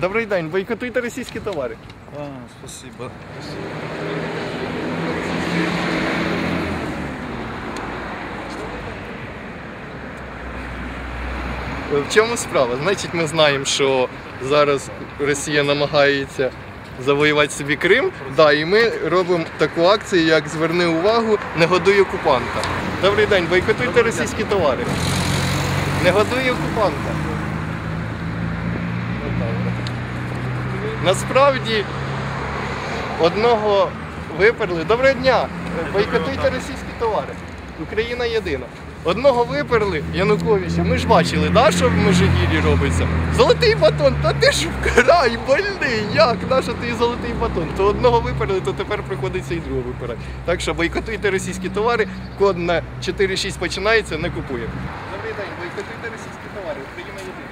Добрий день, бойкотуйте російські товари. А, спасибо. В чому справа? Значить, ми знаємо, що зараз Росія намагається завоювати собі Крим. Да, і ми робимо таку акцію, як зверни увагу, не годуй окупанта. Добрий день, бойкотуйте російські товари. Не годуй окупанта. Насправді одного виперли. Доброго дня! Бойкотуйте російські товари. Україна єдина. Одного виперли Януковича. Ми ж бачили, да, що в Межигір'ї робиться? Золотий батон, та ти ж вкрай больний. Як? Нащо ти золотий батон? То одного виперли, то тепер приходиться і другого випирати. Так що бойкотуйте російські товари, код на 4-6 починається, не купуємо. Добрий день, бойкотуйте російські товари, Україна єдина.